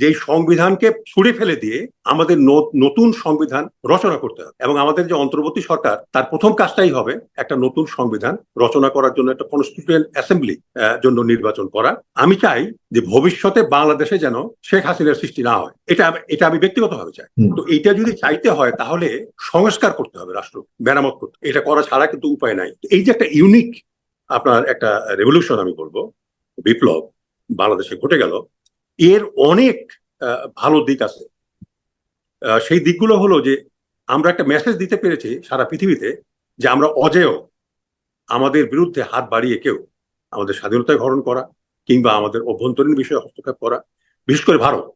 যে সংবিধানকে ছুড়ে ফেলে দিয়ে আমাদের নতুন সংবিধান রচনা করতে হবে। এবং আমাদের যে অন্তর্বর্তী সরকার তার প্রথম কাজটাই হবে একটা নতুন সংবিধান রচনা করার জন্য একটা কনস্টিটিউয়েন্ট অ্যাসেম্বলি জন্য নির্বাচন করা। আমি চাই যে ভবিষ্যতে বাংলাদেশে যেন শেখ হাসিনার সৃষ্টি না হয়। এটা এটা আমি ব্যক্তিগতভাবে চাই। তো এটা যদি চাইতে হয় তাহলে সংস্কার করতে হবে রাষ্ট্র মেরামত করতে এটা করা ছাড়া কিন্তু উপায় নাই। এই যে একটা ইউনিক আপনার একটা রেভলিউশন আমি বলব বিপ্লব বাংলাদেশে ঘটে গেল এর অনেক ভালো দিক আছে। সেই দিকগুলো হলো যে, আমরা একটা মেসেজ দিতে পেরেছি সারা পৃথিবীতে যে আমরা অজেয়। আমাদের বিরুদ্ধে হাত বাড়িয়ে কেউ আমাদের স্বাধীনতায় হরণ করা কিংবা আমাদের অভ্যন্তরীণ বিষয়ে হস্তক্ষেপ করা, বিশেষ করে ভারত,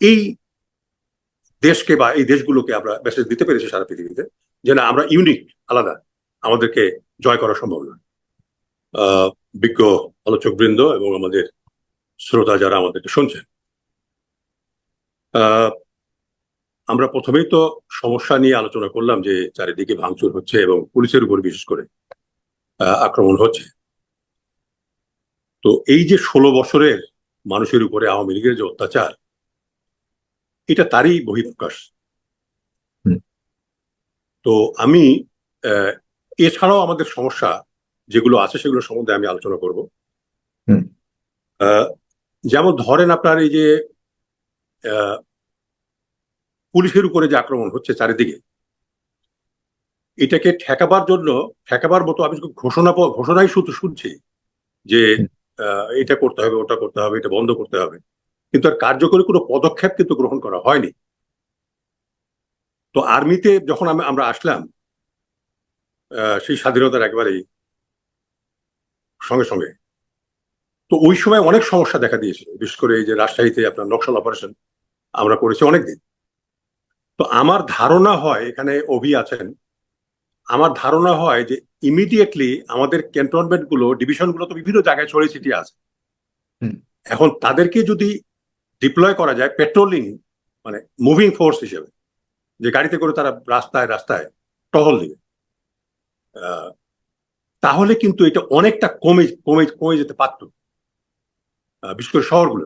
এই দেশকে বা এই দেশগুলোকে আমরা মেসেজ দিতে পেরেছি সারা পৃথিবীতে যে না, আমরা ইউনিক আলাদা, আমাদেরকে জয় করা সম্ভব নয়। বিজ্ঞ আলোচকবৃন্দ এবং আমাদের শ্রোতা যারা আমাদেরকে শুনছেন। আহ, আমরা প্রথমেই তো সমস্যা নিয়ে আলোচনা করলাম যে চারিদিকে ভাঙচুর হচ্ছে এবং পুলিশের উপর বিশেষ করে আক্রমণ হচ্ছে। তো এই যে ষোলো বছরের মানুষের উপরে আওয়ামী লীগের যে অত্যাচার এটা তারই বহিঃপ্রকাশ। তো আমি আহ, এছাড়াও আমাদের সমস্যা যেগুলো আছে সেগুলো সম্বন্ধে আমি আলোচনা করব। যেমন ধরেন আপনার এই যে আহ, পুলিশের উপরে যে আক্রমণ হচ্ছে চারিদিকে এটাকে ঠেকাবার জন্য ঠেকাবার মতো আমি ঘোষণা ঘোষণাই শুধু শুনছি যে আহ, এটা করতে হবে ওটা করতে হবে এটা বন্ধ করতে হবে। কিন্তু আর কার্যকরী কোনো পদক্ষেপ কিন্তু গ্রহণ করা হয়নি। তো আর্মিতে যখন আমি আমরা আসলাম আহ, সেই স্বাধীনতার একবারেই সঙ্গে সঙ্গে তো ওই সময় অনেক সমস্যা দেখা দিয়েছিল। বিশেষ করে এই যে রাজশাহীতে আপনার নকশাল অপারেশন আমরা করেছি অনেকদিন। তো আমার ধারণা হয় এখানে অভি আছেন আমার ধারণা হয় যে ইমিডিয়েটলি আমাদের ক্যান্টনমেন্টগুলো ডিভিশনগুলো তো বিভিন্ন জায়গায় ছড়িয়ে ছিটিয়ে আছে। হুম। এখন তাদেরকে যদি ডিপ্লয় করা যায় পেট্রোলিং মানে মুভিং ফোর্স হিসেবে যে গাড়িতে করে তারা রাস্তায় রাস্তায় টহল দিবে তাহলে কিন্তু এটা অনেকটা কমে কমে কমে যেতে পারত। বিশেষ করে শহরগুলো।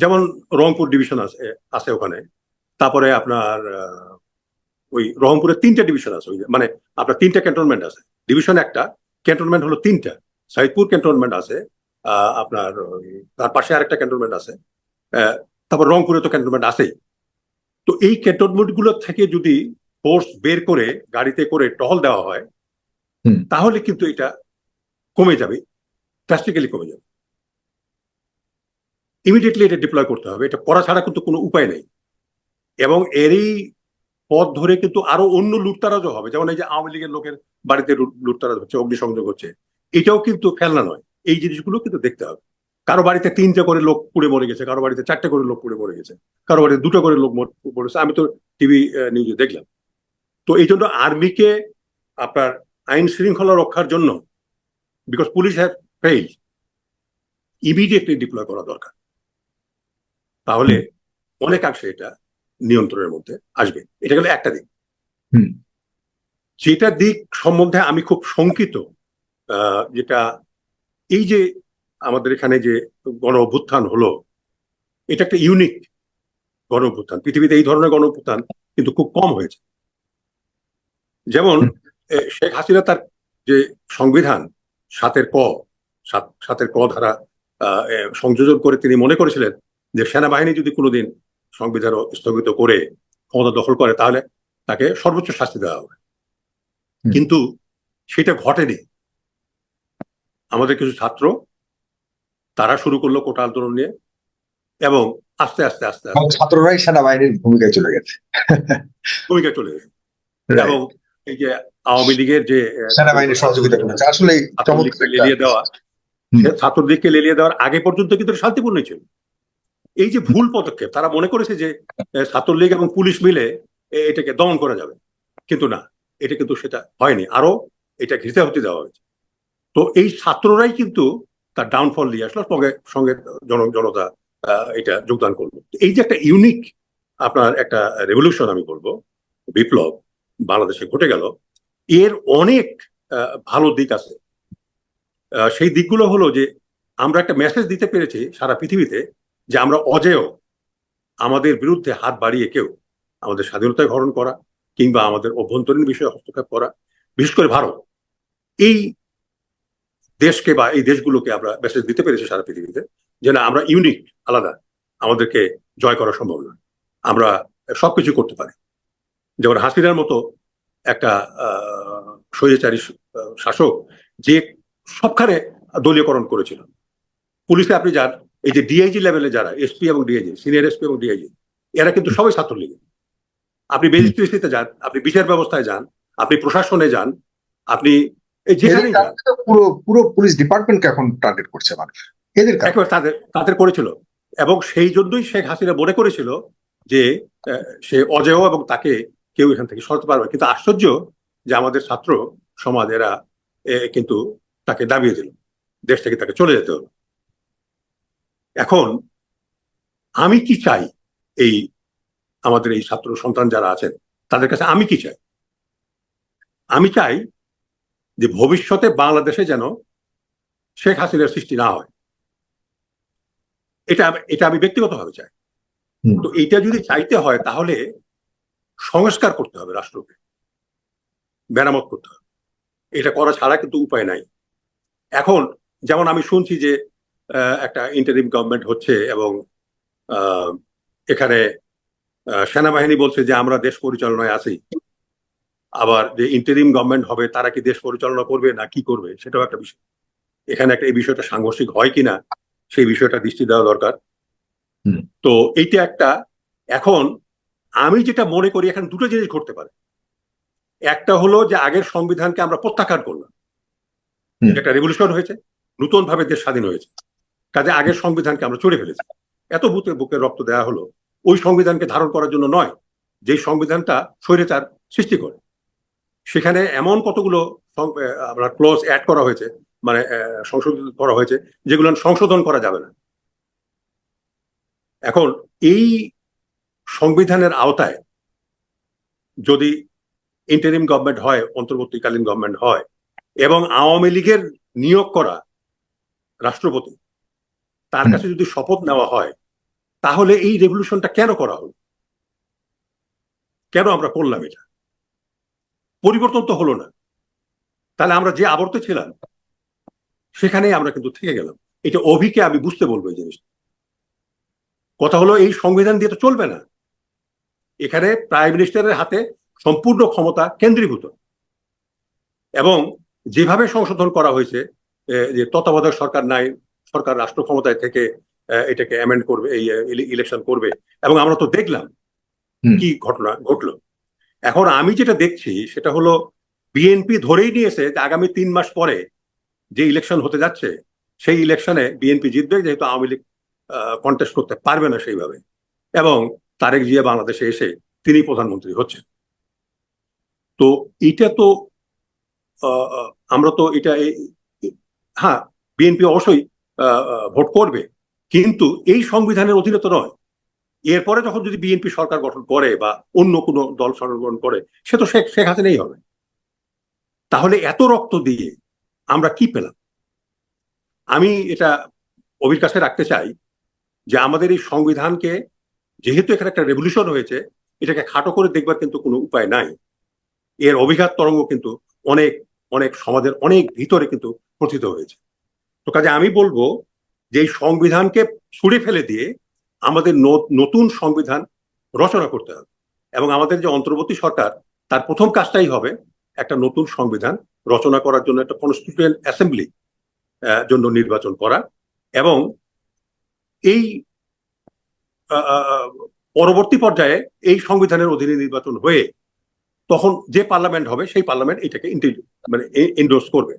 যেমন রংপুর ডিভিশন আছে আছে ওখানে। তারপরে আপনার ওই রংপুরের তিনটা ডিভিশন আছে। ওই মানে আপনার তিনটা ক্যান্টনমেন্ট আছে। ডিভিশন একটা ক্যান্টনমেন্ট হলো তিনটা। সাইদপুর ক্যান্টনমেন্ট আছে আপনার ওই তার পাশে আরেকটা ক্যান্টনমেন্ট আছে। তারপর রংপুরে তো ক্যান্টনমেন্ট আছেই। তো এই ক্যান্টনমেন্টগুলো থেকে যদি ফোর্স বের করে গাড়িতে করে টহল দেওয়া হয় তাহলে কিন্তু এটা কমে যাবে ড্রাস্টিক্যালি কমে যাবে। ইমিডিয়েটলি এটা ডিপ্লয় করতে হবে। এটা করা ছাড়া কিন্তু কোনো উপায় নেই। এবং এরই পথ ধরে কিন্তু আরও অন্য লুটতারাজও হবে। যেমন এই যে আওয়ামী লীগের লোকের বাড়িতে লুটতারাজ হচ্ছে, অগ্নিসংযোগ হচ্ছে। এটাও কিন্তু খেলনা নয়। এই জিনিসগুলো কিন্তু দেখতে হবে। কারও বাড়িতে তিনটা করে লোক পুড়ে মরে গেছে, কারও বাড়িতে চারটে করে লোক পুড়ে মরে গেছে, কারও বাড়িতে দুটো করে লোক মর- পড়েছে আমি তো টিভি নিউজে দেখলাম। তো এই জন্য আর্মিকে আপনার আইন শৃঙ্খলা রক্ষার জন্য because police have fail immediately deploy করা দরকার। তাহলে অনেকাংশে এটা নিয়ন্ত্রণের মধ্যে আসবে। এটা গেল একটা দিক। হুম। যেটা দিক সম্বন্ধে আমি খুব শঙ্কিত আহ, যেটা এই যে আমাদের এখানে যে গণ অভ্যুত্থান হলো এটা একটা ইউনিক গণ অভ্যুত্থান। পৃথিবীতে এই ধরনের গণ অভ্যুত্থান কিন্তু খুব কম হয়েছে। যেমন শেখ হাসিনা তার যে সংবিধান সাতের ক সাত- সাতের ক ধারা আহ, সংযোজন করে তিনি মনে করেছিলেন যে সেনাবাহিনী যদি কোনোদিন সংবিধান স্থগিত করে ক্ষমতা দখল করে তাহলে তাকে সর্বোচ্চ শাস্তি দেওয়া হবে। কিন্তু সেটা ঘটেনি। আমাদের কিছু ছাত্র তারা শুরু করল কোটা আন্দোলন নিয়ে এবং আস্তে আস্তে আস্তে আস্তে। ছাত্ররাই সেনাবাহিনীর ভূমিকায় চলে গেছে। ভূমিকা চলে গেছে। এবং এই যে আওয়ামী লীগের যে সেনাবাহিনীর সহযোগিতা করেছে। আসলে ছাত্রলীগকে লেলিয়ে দেওয়া দেওয়ার আগে পর্যন্ত কিন্তু শান্তিপূর্ণ ছিল। এই যে ভুল পদক্ষেপ, তারা মনে করেছে যে ছাত্রলীগ এবং পুলিশ মিলে এটাকে দমন করা যাবে। কিন্তু না, এটা কিন্তু সেটা হয়নি। আরও এটা ঘৃতে হতে দেওয়া হয়েছে। তো এই ছাত্ররাই কিন্তু তার ডাউনফল নিয়ে আসলো, সঙ্গে সঙ্গে জন, জনতা এটা যোগদান করল। এই যে একটা ইউনিক আপনার একটা রেভলিউশন আমি বলব, বিপ্লব বাংলাদেশে ঘটে গেল, এর অনেক ভালো দিক আছে। সেই দিকগুলো হলো যে, আমরা একটা মেসেজ দিতে পেরেছি সারা পৃথিবীতে যে আমরা অজেয়, আমাদের বিরুদ্ধে হাত বাড়িয়ে কেউ আমাদের স্বাধীনতায় হরণ করা কিংবা আমাদের অভ্যন্তরীণ বিষয়ে হস্তক্ষেপ করা, বিশেষ করে ভারত, এই দেশকে বা এই দেশগুলোকে আমরা মেসেজ দিতে পেরেছি সারা পৃথিবীতে যে না, আমরা ইউনিক আলাদা, আমাদেরকে জয় করা সম্ভব নয়। আমরা সব সবকিছু করতে পারি। যেমন হাসিনার মতো একটা স্বৈরাচারী শাসক যে সবখানে দলীয়করণ করেছিল। পুলিশে আপনি যান এই যে ডিআইজি লেভেলে যারা এসপি এবং ডিআইজি সিনিয়র এসপি এবং ডিআইজি এরা কিন্তু সবাই ছাত্রলীগের আপনি ম্যাজিস্ট্রেসিতে যান আপনি বিচার ব্যবস্থায় যান আপনি প্রশাসনে যান আপনি তো পুরো পুরো পুলিশ ডিপার্টমেন্টকে এখন টার্গেট করছে মানুষ। এদের একেবারে তাদের তাদের করেছিল। এবং সেই জন্যই শেখ হাসিনা মনে করেছিল যে সে অজেয় এবং তাকে কেউ এখান থেকে সরাতে পারবে কিন্তু আশ্চর্য যে আমাদের ছাত্র সমাজ এরা কিন্তু তাকে দাবিয়ে দিল। দেশ থেকে তাকে চলে যেতে হলো। এখন আমি কি চাই এই আমাদের এই ছাত্র সন্তান যারা আছেন তাদের কাছে আমি কি চাই? আমি চাই যে ভবিষ্যতে বাংলাদেশে যেন শেখ হাসিনার সৃষ্টি না হয়। এটা এটা আমি ব্যক্তিগতভাবে চাই। তো এটা যদি চাইতে হয় তাহলে সংস্কার করতে হবে রাষ্ট্রকে। মেরামত করতে হবে। এটা করা ছাড়া কিন্তু উপায় নাই। এখন যেমন আমি শুনছি যে একটা ইন্টারিম গভর্নমেন্ট হচ্ছে এবং আহ, এখানে সেনাবাহিনী বলছে যে আমরা দেশ পরিচালনায় আছি। আবার যে ইন্টারিম গভর্নমেন্ট হবে তারা কি দেশ পরিচালনা করবে না কি করবে সেটাও একটা বিষয়। এখানে একটা এই বিষয়টা সাংঘর্ষিক হয় কিনা সেই বিষয়টা দৃষ্টি দেওয়া দরকার। তো এইটা একটা এখন আমি যেটা মনে করি এখানে দুটো জিনিস ঘটতে পারে। একটা হলো যে আগের সংবিধানকে আমরা প্রত্যাখ্যান করলাম। একটা রেভলিউশন হয়েছে নতুন ভাবে দেশ স্বাধীন হয়েছে। কাজে আগের সংবিধানকে আমরা চড়ে ফেলেছি। এত বুকে বুকে রক্ত দেওয়া হলো ওই সংবিধানকে ধারণ করার জন্য নয় যে সংবিধানটা স্বৈরাচার সৃষ্টি করে। সেখানে এমন কতগুলো আপনার ক্লোজ অ্যাড করা হয়েছে মানে আহ, সংশোধিত করা হয়েছে যেগুলো সংশোধন করা যাবে না। এখন এই সংবিধানের আওতায় যদি ইন্টারিম গভর্নমেন্ট হয় অন্তর্বর্তীকালীন গভর্নমেন্ট হয় এবং আওয়ামী লীগের নিয়োগ করা রাষ্ট্রপতি তার কাছে যদি শপথ নেওয়া হয়, তাহলে এই রেভলিউশনটা কেন করা হলো? কেন আমরা করলাম এটা? পরিবর্তন তো হলো না। তাহলে আমরা যে আবর্তে ছিলাম, সেখানেই আমরা কিন্তু থেকে গেলাম। এটা অভিকে আমি বুঝতে বলব এই জিনিসটা। কথা হলো, এই সংবিধান দিয়ে তো চলবে না। এখানে প্রাইম মিনিস্টারের হাতে সম্পূর্ণ ক্ষমতা কেন্দ্রীভূত। এবং যেভাবে সংশোধন করা হয়েছে যে তত্ত্বাবধায়ক সরকার নাই সরকার রাষ্ট্র ক্ষমতায় থেকে এটাকে অ্যামেন্ড করবে এই ইলেকশন করবে। এবং আমরা তো দেখলাম কি ঘটনা ঘটলো। এখন আমি যেটা দেখছি সেটা হলো বিএনপি ধরেই নিয়েছে যে আগামী তিন মাস পরে যে ইলেকশন হতে যাচ্ছে সেই ইলেকশনে বিএনপি জিতবে যেহেতু আওয়ামী লীগ কন্টেস্ট করতে পারবে না সেইভাবে। এবং তারেক জিয়া বাংলাদেশে এসে তিনি প্রধানমন্ত্রী হচ্ছেন। তো এটা তো আমরা তো এটা হ্যাঁ বিএনপি অবশ্যই ভোট করবে। কিন্তু এই সংবিধানের অধীনে তো নয়। এরপরে যখন যদি বিএনপি সরকার গঠন করে বা অন্য কোনো দল গঠন করে, সে তো শেখ শেখ হাসিনাই হবে। তাহলে এত রক্ত দিয়ে আমরা কি পেলাম? আমি এটা অভির কাছে রাখতে চাই যে আমাদের এই সংবিধানকে, যেহেতু এখানে একটা রেভলিউশন হয়েছে, এটাকে খাটো করে দেখবার কিন্তু কোনো উপায় নাই। এর অভিঘাত তরঙ্গ কিন্তু অনেক অনেক সমাজের অনেক ভিতরে কিন্তু প্রথিত হয়েছে। তো কাজে আমি বলব যে এই সংবিধানকে ছুড়ে ফেলে দিয়ে আমাদের নতুন সংবিধান রচনা করতে হবে। এবং আমাদের যে অন্তর্বর্তী সরকার, তার প্রথম কাজটাই হবে একটা নতুন সংবিধান রচনা করার জন্য একটা কনস্টিটিউয়েন্ট অ্যাসেম্বলি জন্য নির্বাচন করা। এবং এই পরবর্তী পর্যায়ে এই সংবিধানের অধীনে নির্বাচন হয়ে তখন যে পার্লামেন্ট হবে, সেই পার্লামেন্ট এটাকে মানে এন্ডোর্স করবে।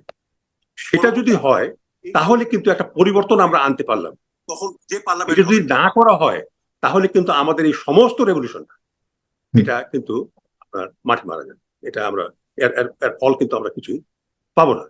সেটা যদি হয় তাহলে কিন্তু একটা পরিবর্তন আমরা আনতে পারলাম। তখন যে পার্লামেন্ট যদি না করা হয় তাহলে কিন্তু আমাদের এই সমস্ত রেভলিউশন এটা কিন্তু আপনার মাঠে মারা যাবে। এটা আমরা এর এর- এর ফল কিন্তু আমরা কিছুই পাবো না।